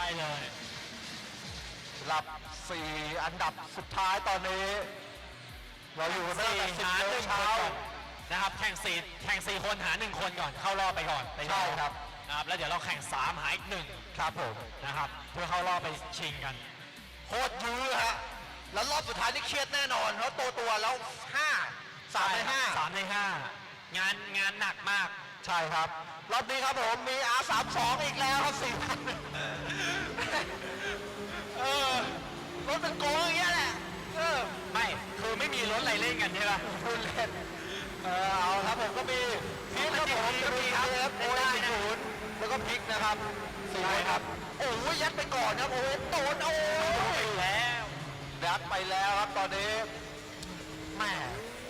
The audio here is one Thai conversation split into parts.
ช่เลยสำหรับสี่อันดับสุดท้ายตอนนี้ เราอยู่กันตั้งสี่แต่สิบหาโมหงนึ่งคเช้านก่อนนะครับแข่งสี่แข่งสี่คนหาหนึ่งคนก่อนเข้ารอบไปก่อนไปใช่ครับ นะครับแล้วเดี๋ยวเราแข่งสามหาอีกหนึ่งครับผม นะครับเพื่อเข้ารอบไปชิงกัน โคตรยื้อฮะ แล้วรอบสุดท้ายนี่เครียดแน่นอน เพราะตัวตัวแล้วห้าสามในห้า สามในห้างานงานหนักมาก ใช่ครับ รอบนี้ครับผมมี R32 อีกแล้วครับสี่พัน รถเป็นโกงอย่างเงี้ยแหละ เออ ไม่คือไม่มีรถอะไรเล่นกันใช่ปะคุณเล่น เออเอาครับผมก็มีพีคครับผมก็มีครับเอฟโอ้ยสี่ศูนย์แล้วก็พิกนะครับสี่คนครับ โอ้ยยัดไปก่อนครับโอ้ยโดนโอ้ยแล้วยัดไปแล้วครับตอนนี้แม่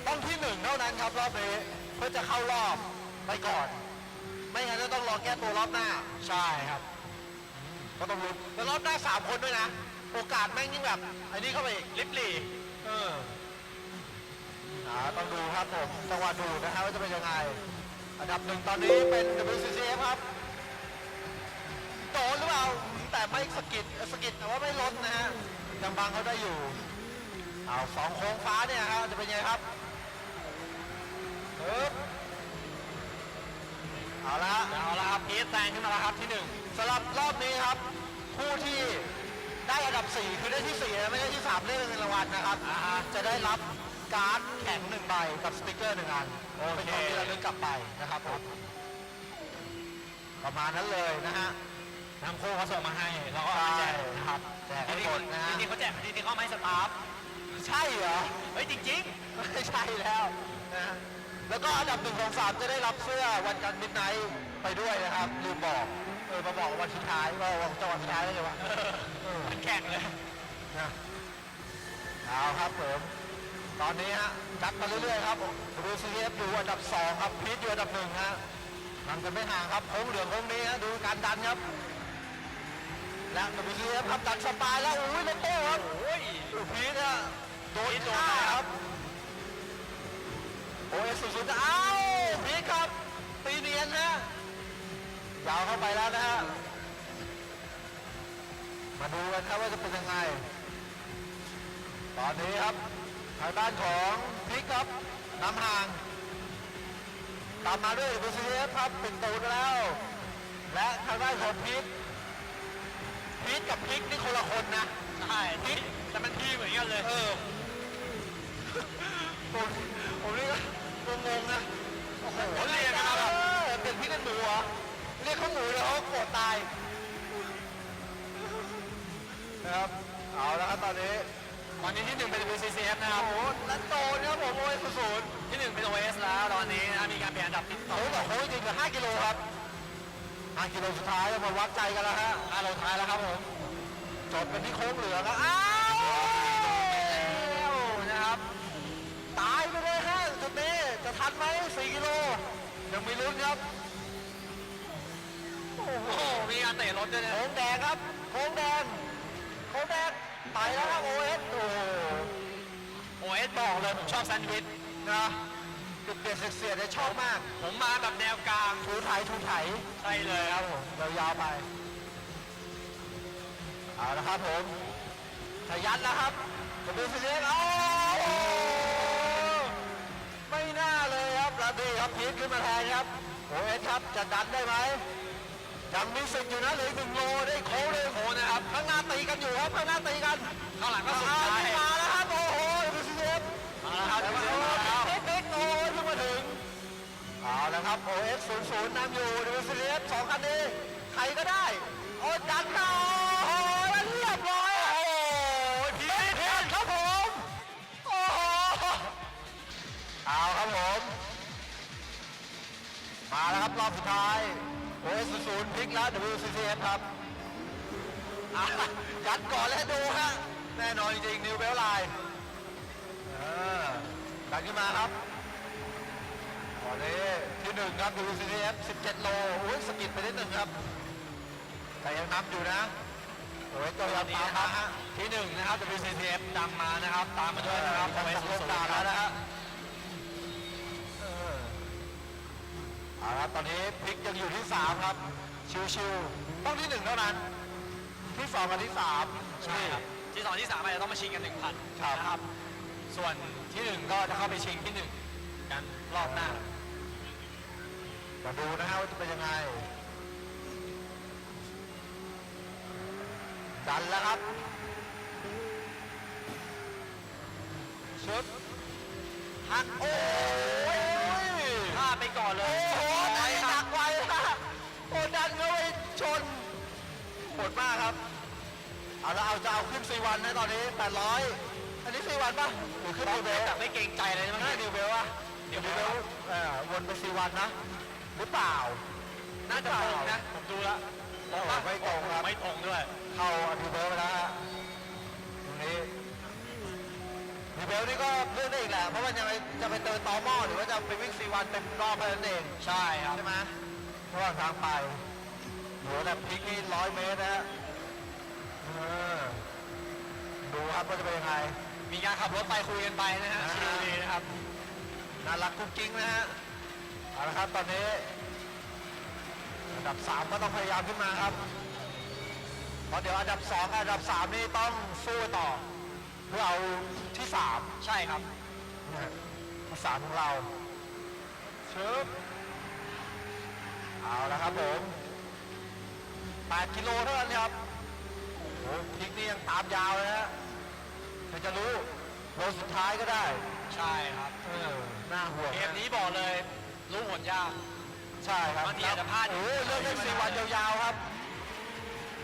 ต้องที่หนึ่งเท่านั้นครับรอบนี้เพื่อจะเข้ารอบไปก่อน ไม่งั้นจะต้องรอแก้ตัวรอบหน้า ใช่ครับ ก็ต้องลุ้นแล้วรอบหน้าสามคนด้วยนะ โอกาสแม่งยิ่งแบบไอ้นี่เข้าไปอีกลิบลี่เอออ่าต้องดูครับผมจังหวะดูนะครับว่าจะเป็นยังไง อันดับหนึ่งตอนนี้เป็น WCCF ครับโดนหรือเปล่าแต่ไม่สะกิดเอ่อสะกิดแต่ว่าไม่ล้นนะฮะยังบังเขาได้อยู่เอาสองโค้งฟ้าเนี่ยครับจะเป็นยังไงครับปึ๊บเอาละฮะเอาละครับพีทแซงขึ้นมาแล้วครับที่หนึ่งสำหรับรอบนี้ครับผู้ที่ ได้อันดับ 4 คือได้ที่ 4 นะไม่ได้ที่ 3 ได้เงินรางวัลนะครับอ่าฮะจะได้รับการ์ดแข่งหนึ่งใบกับสติกเกอร์หนึ่งอันโอเคเป็นของที่ระลึกกลับไปนะครับผมประมาณนั้นเลยนะฮะทางโค้เขาส่งมาให้เราก็เอามาแจกนะครับแจกจให้ริงหมดนะฮะๆจริงๆเขาแจกจริงๆเขาไม่สตาฟใช่เหรอ เฮ้ยจริงไม่ใช่แล้วนะฮะแล้วก็อันดับหนึ่งของสามจะได้รับเสื้อวันกันมิดไนท์ไปด้วยนะครับลืมบอก เออมาบอกวันสุดท้ายว่าวันจังหวะสุดท้ายได้ไงวะๆเออเออมันแข่งเลยนะเอาครับผมตอนนี้ฮะจัดมาเรื่อยๆครับดูซีเอฟอยู่อันดับ2ครับพีทอยู่อันดับหนึ่งฮะห่างกันไม่ห่างครับโค้งเหลืองโค้งนี้ฮะดูการดันครับ และดูซีเอฟครับดันสบายแล้วอุ้ยรถโต้ครับโอ้ยดูพีทฮะโดนพีทโดนฆ่าอะไรคครัรับบโอ้ยสุดๆอ้าวพีทครับตีเนียนฮะ ยาวเข้าไปแล้วนะฮะ มาดูกันครับว่าจะเป็นยังไง ตอนนี้ครับทางด้านของพิกครับนำห่าง ตามมาด้วยบุซีเอฟครับเป็นตูนแล้ว และทางด้านของพีทพีทกับพิกนี่คนละคนนะ ใช่พีทแต่มันพีเหมือนกันเลย เออาโกรธตายนะครับเอาแล้วครับตอนนี้ตอนนี้ที่หนึ่งเป็น WCCF นะคโอ้รับโหนันโตนะครับผมโอ้ยศูนย์ที่หนึ่งเป็น OS แล้วตอนนี้นะมีการเปลี่ยนอันดับติดต่อโอ้โหแบบโอ้ยจริงๆ5กิโลครับ5กิโลสุดท้ายแล้วมาวัดใจกันแล้วฮะ5โลท้ายแล้วครับผมจบเป็นที่โค้งเหลืองแล้วอ้าวนะครับตายไปเลยฮะจุดนี้จะทันไหม4กิโลยังมีลุ้นครับ โอ้โหโอ้โหมีการเตะรถด้วยนะโค้งแดงครับโค้งแดงโค้งแดงไปแล้วครับโอเอสโอ้โห OS บอกเลยผมชอบแซนด์วิชนะเปลี่ยนๆเสียดๆเนี่ยชอบมาก ผมมาแบบแนวกลางถูไถถูไถใช่เลยครับผมยาวๆไปเอาละครับผมทะยันแล้วครับมาดูสิเล็กโอ้โหไม่น่าเลยครับลาดีครับพีทขึ้นมาแทนครับโอเอสครับจะดันได้ไหม ยังมีสิทธิ์อยู่นะเหลืออีกหนึ่งโลได้โค้งเลยโค้งนะครับข้างหน้าตีกันอยู่ครับข้างหน้าตีกันข้างหลังก็สุดท้ายมาแล้วครับโอ้โหดูสิเล็กมาแล้วครับแต่ว่ามาแล้วเอ็กเอ็กโอ้ยเพิ่งมาถึงเอาแล้วครับ OS 0 0นำอยู่ดูสิเอฟสองคันนี้ใครก็ได้โอ้ยดันเข้าโอ้ยแล้วเรียบร้อยโอ้ยพีทพีทครับผมโอ้โหเอาครับผมมาแล้วครับรอบสุดท้าย OS 0 0พลิกแล้ว WCCF ครับอะยัดก่อนแล้วดูฮะแน่นอนจริงๆนิวเบลไลน์เออดันขึ้นมาครับตอนนี้ที่หนึ่งครับ WCF 17 โลโอ้ยสกิดไปนิดหนึ่งครับ แต่ยังนับอยู่นะโอ้ยตัวตยัองนนี้ตามนะคมารับฮะที่หนึ่งนะครับ WCCF ดำมานะครับ ตามมาด้วยนะครับทำ OS สำเร็จ0ด่า0แล้วนะนะฮะ เอาละตอนนี้พลิกยังอยู่ที่ 3 ครับ ชิวๆต้องที่หนึ่งเท่านั้น ที่สองกับที่สามใช่ครับที่สองที่สามอาจจะต้องมาชิงกันหนึ่งพันครับนะครับ ส่วนที่หนึ่งก็จะเข้าไปชิงที่หนึ่งกันรอบหน้ามาดูนะฮะว่าจะเป็นยังไง ดันแล้วครับชุดหักโอ้ยพลาดไปก่อนเลยะโอ้ดันเข้าไปชนโหดมากครับ เอาแล้วเอาจะเอาขึ้นซีวันนะตอนนี้800 อันนี้ซีวันป่ะหรือขึ้นนิวเบลแบบไม่เกรงใจเลยนะมันมั้งน่านิวเบลอะนิวเบลเอ่อวนไปซีวันนะ หรือเปล่า น่าจะตรงนะ ผมดูแล้วโอ้โหไม่ตรงครับไม่ตรงด้วย เข้านิวเบลไปแล้วฮะตรงนี้นิวเบลนี่ก็เลือกได้อีกแหละ เพราะมันจะไปจะไปเติมตอหม้อหรือว่าจะไปวิ่งซีวันเต็มรอบแค่นั้นเอง ใช่ครับ ใช่ไหม ระหว่างทางไปโหแต่พลิกนี่ร้อยเมตรนะฮะเออดูครับว่าจะเป็นยังไง มีการขับรถไปคุยกันไปนะฮะอ่า ชิลดีนะครับ น่ารักกุ๊กกิ๊งนะฮะเอาละครับตอนนี้อันดับ 3 ก็ต้องพยายามขึ้นมาครับ เพราะเดี๋ยวอันดับ2อันดับ 3 นี่ต้องสู้ต่อ เพื่อเอาที่3ใช่ครับ นะฮะที่สามของเราชึบ เอาละครับผม8กิโลเท่านั้นครับโอ้โหพลิกนี่ยังตามยาวเลยนะฮะใครจะรู้โลสุดท้ายก็ได้ใช่ครับเออน่าห่วงเกนะมนี้บอกเลยรู้ผลยากใช่ครับบางทีอาจจะพลาดโอ้ยเลือกเล่นสี่วันยาวๆครับ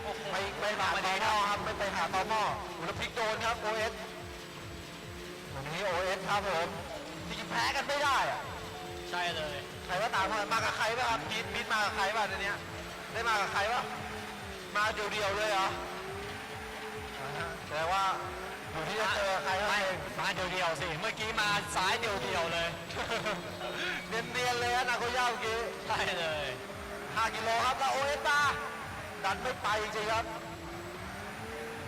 โอ้โหไม่ไม่หาตอหม้อครับไม่ไปหาตอหม้ออุลพลิกโดนครับโอเอสวันนี้โอเอสครับผมจริงๆแพ้กันไม่ได้อะ ใช่เลย ใครว่าตามมามากับใครป่ะครับพีทพีทมากับใครป่ะในเนี้ยได้มากับใครป่ะมาเดียวๆเลยเหรออ่าฮะแสดงว่าอยู่ที่จะเจอใครเท่าไม่นั้นเอง มาเดียวๆสิ เมื่อกี้มาซ้ายเดียวๆเลย เนียนๆเลยนะนาโกย่าเมื่อกี้ใช่เลย 5กิโลครับแล้วโอเอสตาดันไม่ไปจริงๆครับ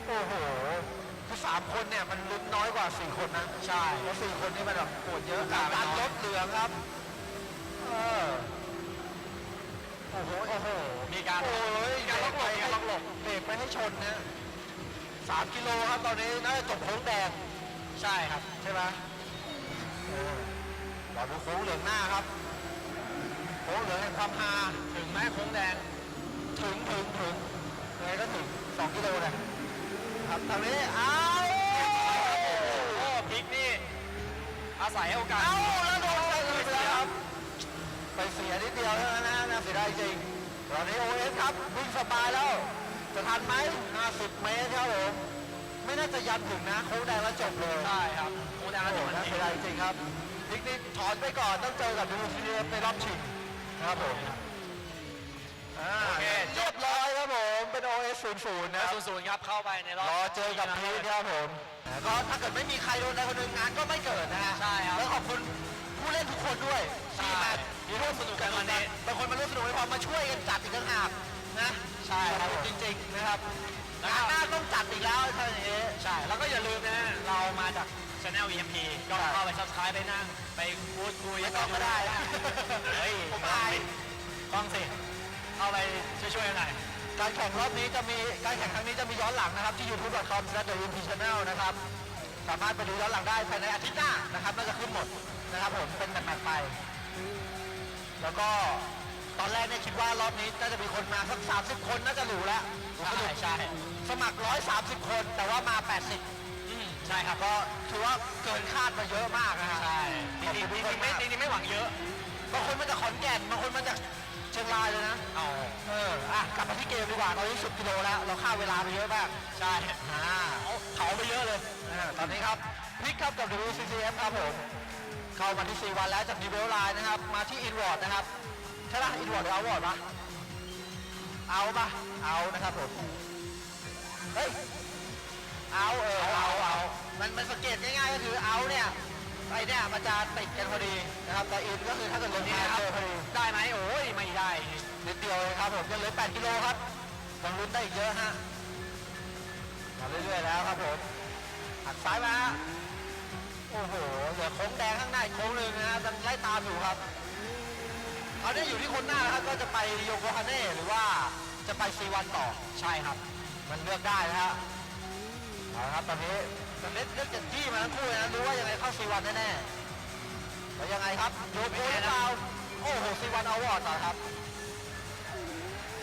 โอ้โหคือสามคนเนี่ยมันลุ้นน้อยกว่าสี่คนนะ ใช่ เพราะสี่คนนี่มันแบบโหดเยอะกล้าการไปดันน้อยรถเหลืองครับเออโอ้โหโอ้โหมีการโอ้ยมีการล็อกหลบมีการล็อกหลบเบรกไม่ให้ชนนะสามกิโลครับตอนนี้น่าจะจบโค้งแดงใช่ครับ ใช่ไหมเออดูโค้งเหลืองหน้าครับ โค้งเหลืองแห่งความฮาถึงแม้โค้งแดง ถึงถึงถึงยังไงก็ถึงสองกิโลเลยครับทางนี้เอาโอ้พลิกนี่อาศัยโอกาสเอาแล้วโดนไปเลยไปแล้วครับ ไปเสียนิดเดียวเท่านั้นนะน่าเสียดายจริงตอนนี้โอเอสครับวิ่งสบายแล้ว จะทันไหม50 เมตรครับผมไม่น่าจะยันถึงนะโค้งแดงแล้วจบเลยใช่ครับโค้งแดงโอ้แล้วโหจบทัน่านทีเสียดายจริงครับนิกนี่ถอนไปก่อนต้องเจอกับดูซีเอฟในรอบชิงนะครับผมอ่าเรียบร้อยครับผมเป็น OS 00นะศูนย์ศูนย์ครับเข้าไปในรอบรอเจอกับพีทครับผมก็ถ้าเกิดไม่มีใครโดนใดคนหนึ่งงานก็ไม่เกิดนะฮะใช่ครับแล้วขอบคุณ ผู้เล่นทุกคนด้วยใช่ที่มาร่วมสนุกกันวันนี้บางคนมาร่วมสนุกไม่พอมาช่วยกันจัดอีกต่างหากนะใช่ครับจริงๆนะครับแล้วงาก็นหน้าต้องจัดอีกแล้วท่าอย่างนี้ใช่แล้วก็อย่าลืมนะฮะเรามาจาก Channel EMP ก็ใช่เข้าไป subscribe ไปนั่งไปพูดคุยไม่ต้องก็ได้นะเฮ้ยผมอายต้องสิเข้าไปช่วยๆกันหน่อยการแข่งรอบนี้จะมีการแข่งครั้งนี้จะมีย้อนหลังนะครับที่ youtube.com s l a s h the channel นะครับสามารถไปดูย้อนหลังได้ภายในอาทิตย์หน้านะครับน่าจะขึ้นหมด นะครับผมเป็นแมตช์ๆไป แล้วก็ตอนแรกเนี่ยคิดว่ารอบนี้น่าจะมีคนมาสัก30คนน่าจะหรูแล้วใช่ใช่สมัคร130คนแต่ว่ามา80อืมใช่ครับก็ถือว่าเกินคาดมาเยอะมากนะฮะใช่จริงๆจริงๆไม่จริงๆไม่หวังเยอะบางคนมาจากขอนแก่นบางคนมาจากเชียงรายเลยนะเอาเอออะกลับมาที่เกมดีกว่าตอนนี้10กิโลแล้ว เราฆ่าเวลาไปเยอะมากใช่อ่าเผาไปเยอะเลยอ่าตอนนี้ครับพลิกครับกับ WCCF ครับผม เข้ามาที่4วันแล้วจากนิเวลไลน์นะครับ มาที่อินวอร์ดนะครับใช่ป่ะอินวอร์ดหรือเอาวอร์ดปะเอาปะเอานะครับผมเฮ้ยเอาเออเอาเอามันมันสังเกตง่ายๆก็คือเอาเนี่ยไอเนี่ยมันจะติดกันพอดีนะครับแต่อินก็คือถ้าเกิดลงนี่มานะครับเจอพอดีได้ไหมโอ้ยไม่ได้นิดเดียวเองครับผมยังเหลือ8กิโลครับยังลุ้นได้อีกเยอะฮะมาเรื่อยๆแล้วครับผมหักซ้ายมาฮะ โอ้โหเหลือโค้งแดงข้างหน้าอีกโค้งหนึ่งนะฮะยังไล่ตามอยู่ครับเอาเนี่ยอยู่ที่คนหน้านะครับก็จะไปโยโกฮาเน่หรือว่าจะไปซีวันต่อใช่ครับนมันเลือกได้นะฮะเอาละครับตอนนี้มันเลือกเลือกจากจี้มาทั้งคู่เลยนะรู้ว่ายังไงเข้าซีวันแน่ๆแล้วยังไงครับโยนโกหรือเปล่าโอ้โหซีวันเอาวอร์ดต่อครับ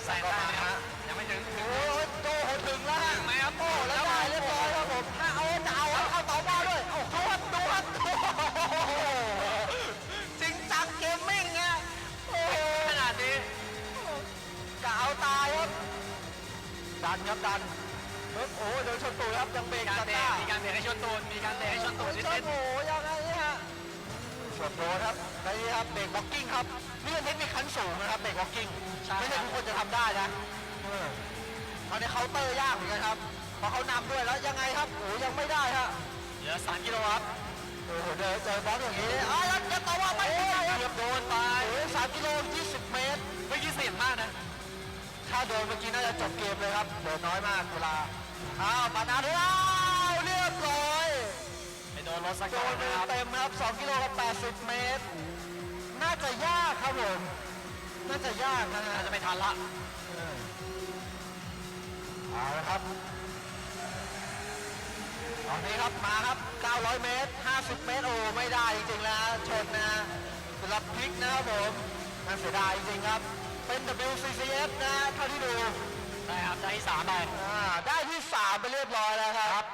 แซงได้ไหมครับยังไม่ถึงโอ้ยโตโหถึงแล้วฮะถึงไหมครับโอ้แล้วได้เรียบร้อย ดันครับดันเฮ้ยโอ้โหเดินชนตูดครับยังเบรกการสเตะตาร์มีการเตะให้ชนตูนมีการเตะให้ชนตูนนิดชนินดโอ้โหยังไงเนี่ยฮะชนโดนครับในนี้ครับเบรกบล็อกกิ้งครับนี่เป็นเทคนิคขั้นสูงนะครับเบรกบล็อกกิ้งไม่ใช่ทุกคนจะทำได้นะเออตอนนี้เคาน์เตอร์ยากเหมือนกันครับเพราะเขานำด้วยแล้วยังไงครับโอ้ยังไม่ได้ฮะเหลือ3กิโลครับโอ้โหเดินเจอบล็อกอย่างนี้อ้าวแล้วจะต่อว่าไม่ได้ครับเกือบโดนไปโอ้ยสามกิโลยี่สิบเมตรเมื่อกี้เสียงมากนะ ถ้าโดนเมื่อกี้น่าจะจบเกมเลยครับเหลือน้อยมากเวลาอ้าวปานาด้วยอ้าวเรียบร้อยไปโดนรถสักโดก่อนนนะครับเต็มๆครับ2กิโลกับ80 เมตร น่าจะยากครับผมน่าจะยากนะฮะน่าจะไม่ทันละเอาละครับตอนนี้ครับมาครับ 900 เมตร 50 เมตร โอ้ไม่ได้จริงๆแล้วชนนะสำหรับพลิกนะครับผมน่าเสียดายจริงๆครับ เป็น WCCF นะเท่าที่ดู ได้ครับได้ที่สามไป อ่าได้ที่3ไปเรียบร้อยแล้วครับ